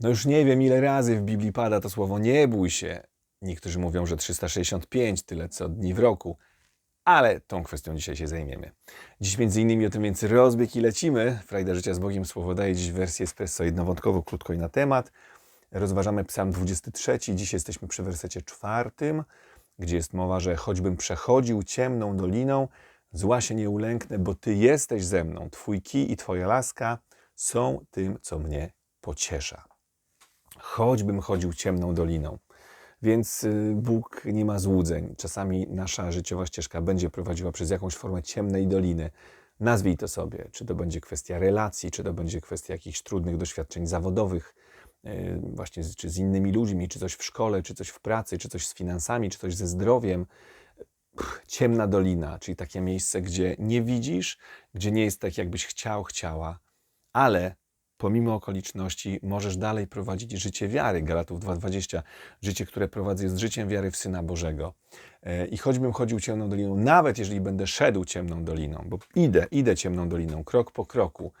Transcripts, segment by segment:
No już nie wiem, ile razy w Biblii pada to słowo nie bój się. Niektórzy mówią, że 365, tyle co dni w roku. Ale tą kwestią dzisiaj się zajmiemy. Dziś między innymi o tym więc rozbieg i lecimy. Frajda Życia z Bogiem Słowo daje dziś wersję espresso jednowątkowo, krótko i na temat. Rozważamy psalm 23. Dziś jesteśmy przy wersecie czwartym, gdzie jest mowa, że choćbym przechodził ciemną doliną, zła się nie ulęknę, bo Ty jesteś ze mną. Twój kij i Twoja laska są tym, co mnie pociesza. Choćbym chodził ciemną doliną. Więc y, Bóg nie ma złudzeń. Czasami nasza życiowa ścieżka będzie prowadziła przez jakąś formę ciemnej doliny. Nazwij to sobie, czy to będzie kwestia relacji, czy to będzie kwestia jakichś trudnych doświadczeń zawodowych, y, właśnie z, czy z innymi ludźmi, czy coś w szkole, czy coś w pracy, czy coś z finansami, czy coś ze zdrowiem. Ciemna dolina, czyli takie miejsce, gdzie nie widzisz, gdzie nie jest tak, jakbyś chciał, chciała, ale pomimo okoliczności możesz dalej prowadzić życie wiary. Galatów 2.20. Życie, które prowadzę jest życiem wiary w Syna Bożego. E, I choćbym chodził ciemną doliną, nawet jeżeli będę szedł ciemną doliną, bo idę, idę ciemną doliną, krok po kroku,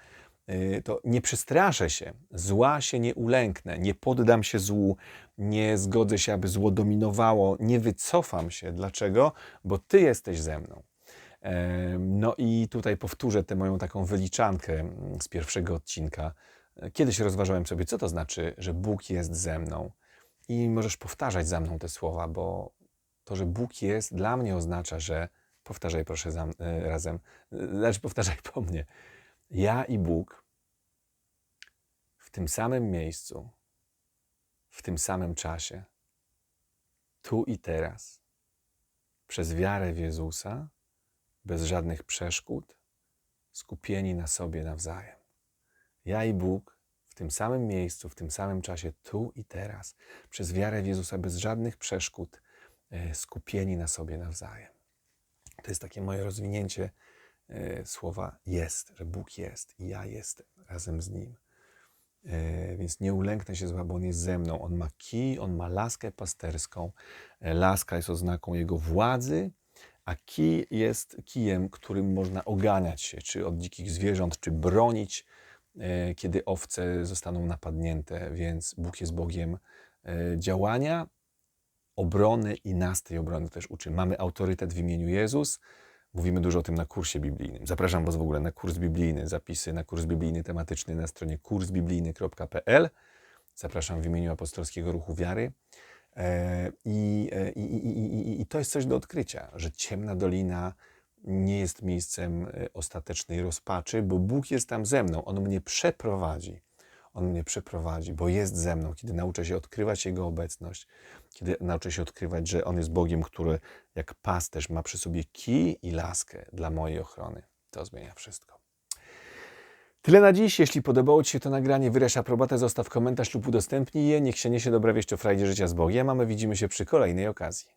e, to nie przestraszę się, zła się nie ulęknę, nie poddam się złu, nie zgodzę się, aby zło dominowało, nie wycofam się. Dlaczego? Bo Ty jesteś ze mną. No i tutaj powtórzę tę moją taką wyliczankę mm, z pierwszego odcinka. E, Kiedyś rozważałem sobie, co to znaczy, że Bóg jest ze mną. I możesz powtarzać za mną te słowa, bo to, że Bóg jest, dla mnie oznacza, że powtarzaj proszę za, e, razem, e, znaczy powtarzaj po mnie. Ja i Bóg w tym samym miejscu, w tym samym czasie, tu i teraz, przez wiarę w Jezusa, bez żadnych przeszkód, skupieni na sobie nawzajem. Ja i Bóg w tym samym miejscu, w tym samym czasie, tu i teraz, przez wiarę w Jezusa, bez żadnych przeszkód, e, skupieni na sobie nawzajem. To jest takie moje rozwinięcie e, słowa jest, że Bóg jest i ja jestem razem z Nim. E, Więc nie ulęknę się zła, bo On jest ze mną. On ma kij, On ma laskę pasterską. Laska jest oznaką Jego władzy, a kij jest kijem, którym można oganiać się, czy od dzikich zwierząt, czy bronić, e, kiedy owce zostaną napadnięte. Więc Bóg jest Bogiem e, działania, obrony i nas tej obrony też uczy. Mamy autorytet w imieniu Jezus. Mówimy dużo o tym na kursie biblijnym. Zapraszam Was w ogóle na kurs biblijny. Zapisy na kurs biblijny tematyczny na stronie kursbiblijny.pl. Zapraszam w imieniu Apostolskiego Ruchu Wiary. E, I, i, i, I to jest coś do odkrycia, że ciemna dolina nie jest miejscem e, ostatecznej rozpaczy, bo Bóg jest tam ze mną. On mnie przeprowadzi. On mnie przeprowadzi, bo jest ze mną. Kiedy nauczę się odkrywać Jego obecność, kiedy nauczę się odkrywać, że On jest Bogiem, który jak pasterz ma przy sobie kij i laskę dla mojej ochrony. To zmienia wszystko. Tyle na dziś. Jeśli podobało Ci się to nagranie, wyraź aprobatę, zostaw komentarz lub udostępnij je. Niech się niesie dobra wieść o frajdzie życia z Bogiem, a my widzimy się przy kolejnej okazji.